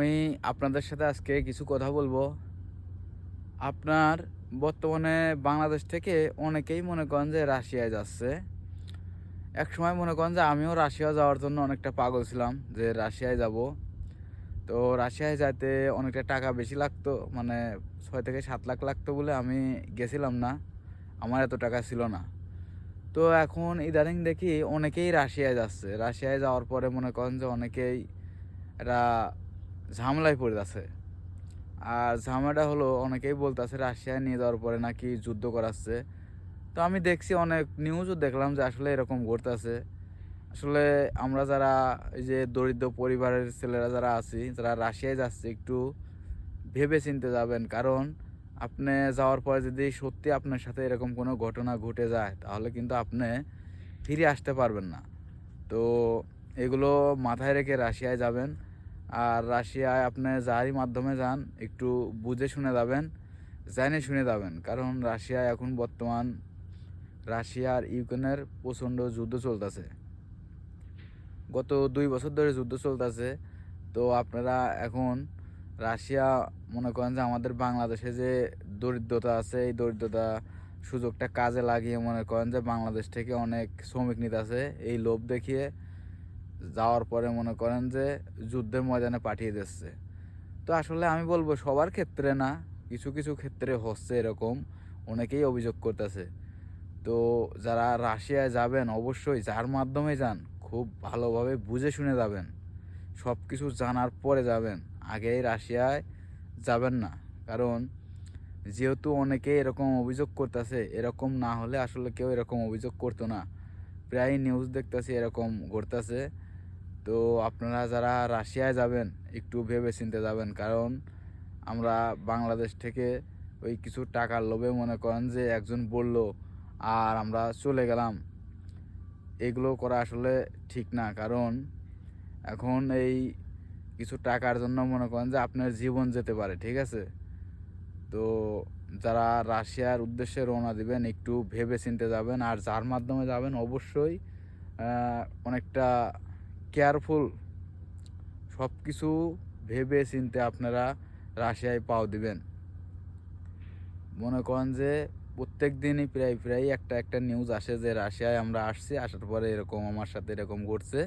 আমি আপনাদের সাথে আজকে কিছু কথা বলব। আপনার বর্তমানে বাংলাদেশ থেকে অনেকেই মনে করেন যে রাশিয়ায় যাচ্ছে। এক সময় মনে করেন যে আমিও রাশিয়া যাওয়ার জন্য অনেকটা পাগল ছিলাম যে রাশিয়ায় যাব। তো রাশিয়ায় যাইতে অনেকটা টাকা বেশি লাগতো মানে ছয় থেকে সাত লাখ লাগতো বলে আমি গেছিলাম না। আমার এত টাকা ছিল না। তো এখন ইদানিং দেখি অনেকেই রাশিয়ায় যাচ্ছে। রাশিয়ায় যাওয়ার পরে মনে করেন যে অনেকেই এটা ঝামেলায় পড়ে যাচ্ছে। আর ঝামেলাটা হলো, অনেকেই বলতেছে রাশিয়ায় নিয়ে যাওয়ার পরে নাকি যুদ্ধ করাচ্ছে। তো আমি দেখছি অনেক নিউজও দেখলাম যে আসলে এরকম ঘটতেছে। আসলে আমরা যারা এই যে দরিদ্র পরিবারের ছেলেরা যারা আছি, যারা রাশিয়ায় যাচ্ছে, একটু ভেবে চিনতে যাবেন। কারণ আপনি যাওয়ার পরে যদি সত্যি আপনার সাথে এরকম কোনো ঘটনা ঘটে যায়, তাহলে কিন্তু আপনি ফিরে আসতে পারবেন না। তো এগুলো মাথায় রেখে রাশিয়ায় যাবেন। আর রাশিয়ায় আপনি যারই মাধ্যমে যান, একটু বুঝে শুনে যাবেন, জানে শুনে যাবেন। কারণ রাশিয়ায় এখন বর্তমান রাশিয়া আর ইউক্রেনের প্রচণ্ড যুদ্ধ চলতেছে। গত দুই বছর ধরে যুদ্ধ চলতেছে। তো আপনারা এখন রাশিয়া মনে করেন যে আমাদের বাংলাদেশে যে দরিদ্রতা আছে, এই দরিদ্রতা সুযোগটা কাজে লাগিয়ে মনে করেন যে বাংলাদেশ থেকে অনেক শ্রমিক নিতে আছে। এই লোভ দেখিয়ে যাওয়ার পরে মনে করেন যে যুদ্ধের ময়দানে পাঠিয়ে দিচ্ছে। তো আসলে আমি বলব সবার ক্ষেত্রে না, কিছু কিছু ক্ষেত্রে হচ্ছে এরকম, অনেকেই অভিযোগ করতেছে। তো যারা রাশিয়ায় যাবেন অবশ্যই যার মাধ্যমে যান, খুব ভালোভাবে বুঝে শুনে যাবেন। সব কিছু জানার পরে যাবেন, আগেই রাশিয়ায় যাবেন না। কারণ যেহেতু অনেকেই এরকম অভিযোগ করতেছে, এরকম না হলে আসলে কেউ এরকম অভিযোগ করতো না। প্রায় নিউজ দেখতেছি এরকম ঘটতেছে। তো আপনারা যারা রাশিয়ায় যাবেন, একটু ভেবে চিনতে যাবেন। কারণ আমরা বাংলাদেশ থেকে ওই কিছু টাকার লোভে মনে করেন যে একজন বলল, আর আমরা চলে গেলাম। এগুলো করা আসলে ঠিক না। কারণ এখন এই কিছু টাকার জন্য মনে করেন যে আপনার জীবন যেতে পারে, ঠিক আছে? তো যারা রাশিয়ার উদ্দেশ্যে রওনা দিবেন, একটু ভেবে চিনতে যাবেন। আর যার মাধ্যমে যাবেন, অবশ্যই অনেকটা কেয়ারফুল সব কিছু ভেবে চিনতে আপনারা রাশিয়ায় পাও দিবেন। মনে করেন যে প্রত্যেক দিনই প্রায় প্রায় একটা একটা নিউজ আসে যে রাশিয়ায় আমরা আসছি, আসার পরে এরকম আমার সাথে এরকম ঘটছে।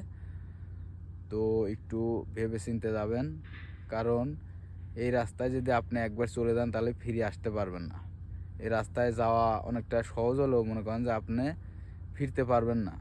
তো একটু ভেবে চিনতে যাবেন, কারণ এই রাস্তায় যদি আপনি একবার চলে যান তাহলে ফিরে আসতে পারবেন না। এই রাস্তায় যাওয়া অনেকটা সহজ হলেও মনে করেন যে আপনি ফিরতে পারবেন না।